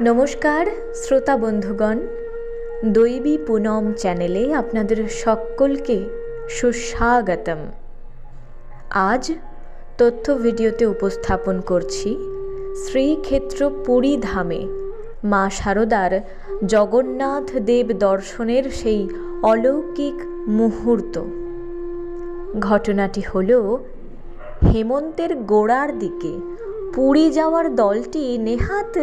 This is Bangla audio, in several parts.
নমস্কার, শ্রোতা বন্ধুগণ। দৈবী পুনম চ্যানেলে আপনাদের সকলকে সুস্বাগতম। আজ তথ্য ভিডিওতে উপস্থাপন করছি শ্রীক্ষেত্র পুরী ধামে মা শারদার জগন্নাথ দেব দর্শনের সেই অলৌকিক মুহূর্ত। ঘটনাটি হল হেমন্তের গোড়ার দিকে। পুরী যাওয়ার দলটি নেহাত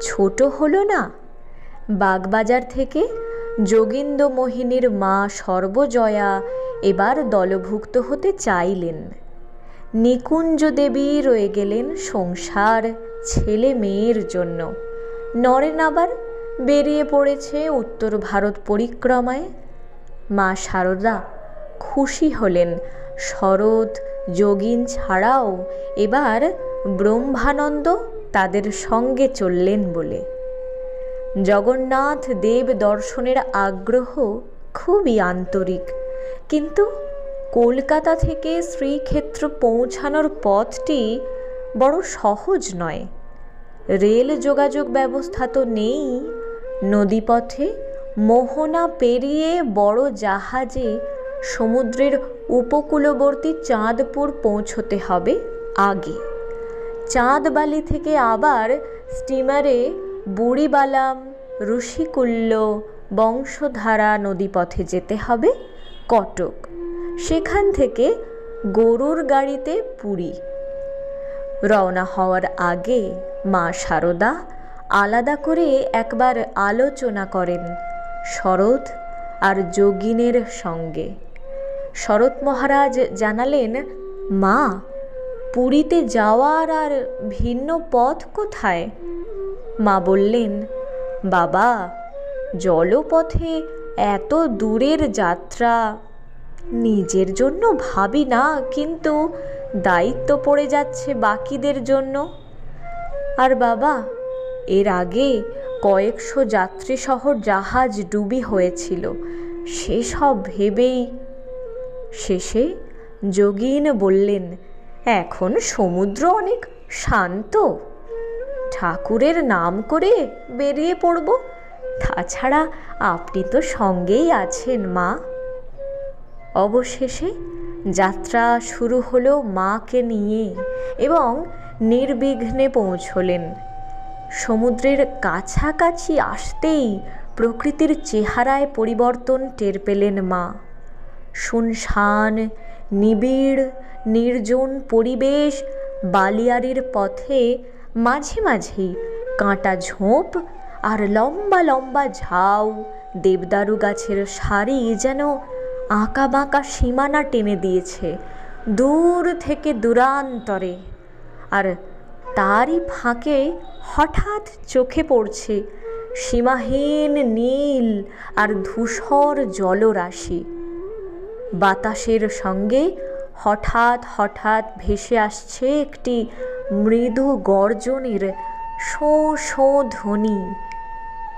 ছোট হলো না। বাগবাজার থেকে যোগিন্দ মোহিনীর মা সর্বজয়া এবার দলভুক্ত হতে চাইলেন। নিকুঞ্জ দেবী রয়ে গেলেন সংসার ছেলে মেয়ের জন্য। নরেন আবার বেরিয়ে পড়েছে উত্তর ভারত পরিক্রমায়। মা শারদা খুশি হলেন, শরৎ, যোগিন ছাড়াও এবার ব্রহ্মানন্দ তাদের সঙ্গে চললেন বলে। জগন্নাথ দেব দর্শনের আগ্রহ খুবই আন্তরিক, কিন্তু কলকাতা থেকে শ্রীক্ষেত্র পৌঁছানোর পথটি বড় সহজ নয়। রেল যোগাযোগ ব্যবস্থা তো নেই। নদীপথে মোহনা পেরিয়ে বড় জাহাজে সমুদ্রের উপকূলবর্তী চাঁদপুর পৌঁছতে হবে আগে। চাঁদবালি থেকে আবার স্টিমারে বুড়িবালাম ঋষিকুল্য, বংশধারা নদীপথে যেতে হবে কটক। সেখান থেকে গরুর গাড়িতে পুরী। রওনা হওয়ার আগে মা শারদা আলাদা করে একবার আলোচনা করেন শরৎ আর যোগিনের সঙ্গে। শরৎ মহারাজ জানালেন, মা পুরীতে যাওয়ার আর ভিন্ন পথ কোথায়? মা বললেন, বাবা, জলপথে এত দূরের যাত্রা নিজের জন্য ভাবি না, কিন্তু দায়িত্ব পড়ে যাচ্ছে বাকিদের জন্য। আর বাবা, এর আগে কয়েকশো যাত্রী যাত্রীসহ জাহাজ ডুবি হয়েছিল, সেসব ভেবেই শেষে যোগীন বললেন এখন সমুদ্র অনেক শান্ত। ঠাকুরের নাম করে বেরিয়ে পড়ব। তাছাড়া আপনি তো সঙ্গেই আছেন, মা। অবশেষে যাত্রা শুরু হলো মাকে নিয়ে এবং নির্বিঘ্নে পৌঁছলেন। সমুদ্রের কাছাকাছি আসতেই প্রকৃতির চেহারায় পরিবর্তন টের পেলেন মা। শুনশান নিবিড়, নির্জন পরিবেশ বালিয়ারির পথে মাঝে মাঝেই কাঁটা ঝোপ আর লম্বা লম্বা ঝাউ দেবদারু গাছের সারি যেন আঁকা বাঁকা সীমানা টেনে দিয়েছে দূর থেকে দূরান্তরে। আর তারই ফাঁকে হঠাৎ চোখে পড়ছে সীমাহীন নীল আর ধূসর জলরাশি। বাতাসের সঙ্গে হঠাৎ হঠাৎ ভেসে আসছে একটি মৃদু গর্জনের শো শো ধ্বনি।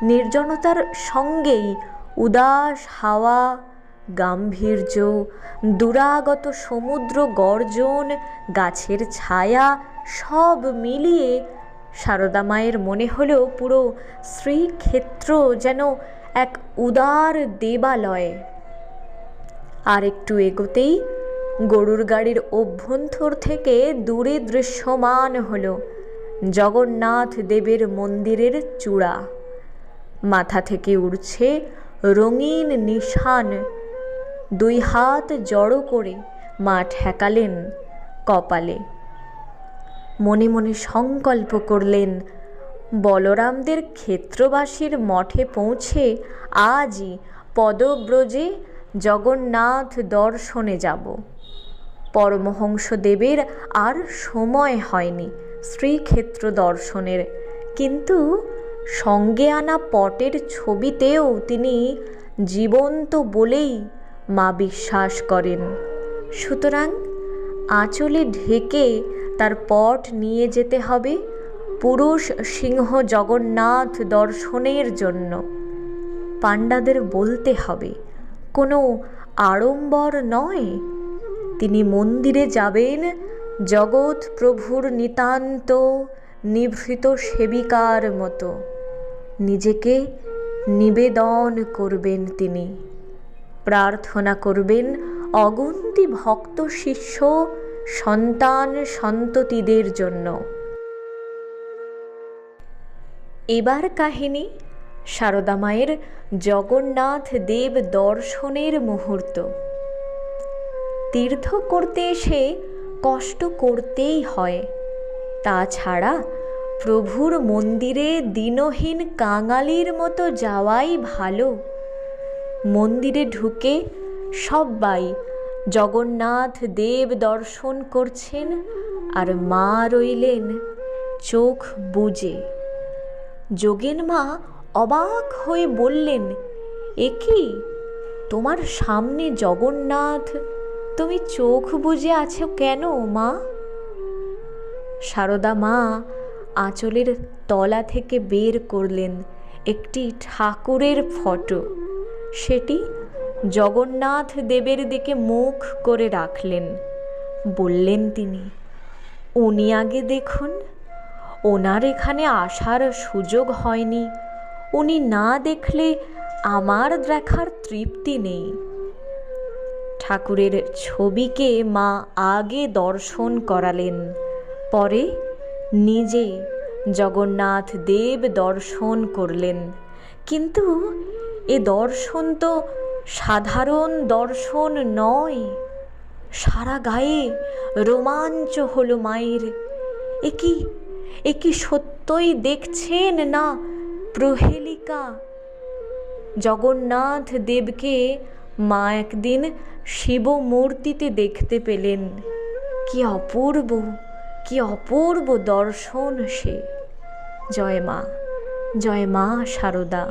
নির্জনতার সঙ্গেই উদাস হাওয়া, গাম্ভীর্য, দুরাগত সমুদ্র গর্জন, গাছের ছায়া সব মিলিয়ে সারদা মায়ের মনে হলো পুরো শ্রীক্ষেত্র যেন এক উদার দেবালয়। আর একটু এগোতেই গরুর গাড়ির অভ্যন্তর থেকে দূরে দৃশ্যমান হল জগন্নাথ দেবের মন্দিরের চূড়া। মাথা থেকে উড়ছে রঙিন নিশান। দুই হাত জড়ো করে মা ঠেকালেন কপালে। মনে মনে সংকল্প করলেন, বলরামদের ক্ষেত্রবাসীর মঠে পৌঁছে আজই পদব্রজে জগন্নাথ দর্শনে যাব। পরমহংসদেবের আর সময় হয়নি শ্রীক্ষেত্র দর্শনের। কিন্তু সঙ্গে আনা পটের ছবিতেও তিনি জীবন্ত বলেই মা বিশ্বাস করেন। সুতরাং আঁচলে ঢেকে তার পট নিয়ে যেতে হবে পুরুষ সিংহ জগন্নাথ দর্শনের জন্য। পাণ্ডাদের বলতে হবে কোনো আড়ম্বর নয়। তিনি মন্দিরে যাবেন, জগৎ প্রভুর নিতান্ত নিভৃত সেবিকার মতো। নিজেকে নিবেদন করবেন তিনি। প্রার্থনা করবেন, অগুন্তি ভক্ত শিষ্য, সন্তান সন্ততিদের জন্য। এবার কাহিনী সারদা মায়ের জগন্নাথ দেব দর্শনের মুহূর্ত। তীর্থ করতে এসে কষ্ট করতেই হয়। তাছাড়া প্রভুর মন্দিরে দিনহীন কাঙালির মতো যাওয়াই ভালো। মন্দিরে ঢুকে সবাই জগন্নাথ দেব দর্শন করছেন আর মা রইলেন চোখ বুজে। যোগেন মা অবাক হয়ে বললেন, এ কি? তোমার সামনে জগন্নাথ? তুমি চোখ বুজে আছো কেন, মা? সারদা মা আঁচলের তলা থেকে বের করলেন একটি ঠাকুরের ফটো। সেটি জগন্নাথ দেবের দিকে মুখ করে রাখলেন। বললেন তিনি, উনি আগে দেখুন, ওনার এখানে আসার সুযোগ হয়নি। উনি না দেখলে আমার দেখার তৃপ্তি নেই। ঠাকুরের ছবিকে মা আগে দর্শন করালেন, পরে নিজে জগন্নাথ দেব দর্শন করলেন। কিন্তু এ দর্শন তো সাধারণ দর্শন নয়, সারা গায়ে রোমাঞ্চ হলো মায়ের। এ কি এ কি সত্যই দেখছেন না প্রহেলিকা, জগন্নাথ দেবকে মা একদিন শিব মূর্তিতে দেখতে পেলেন। কি অপূর্ব কি অপূর্ব দর্শন সে। জয় মা জয় মা সারদা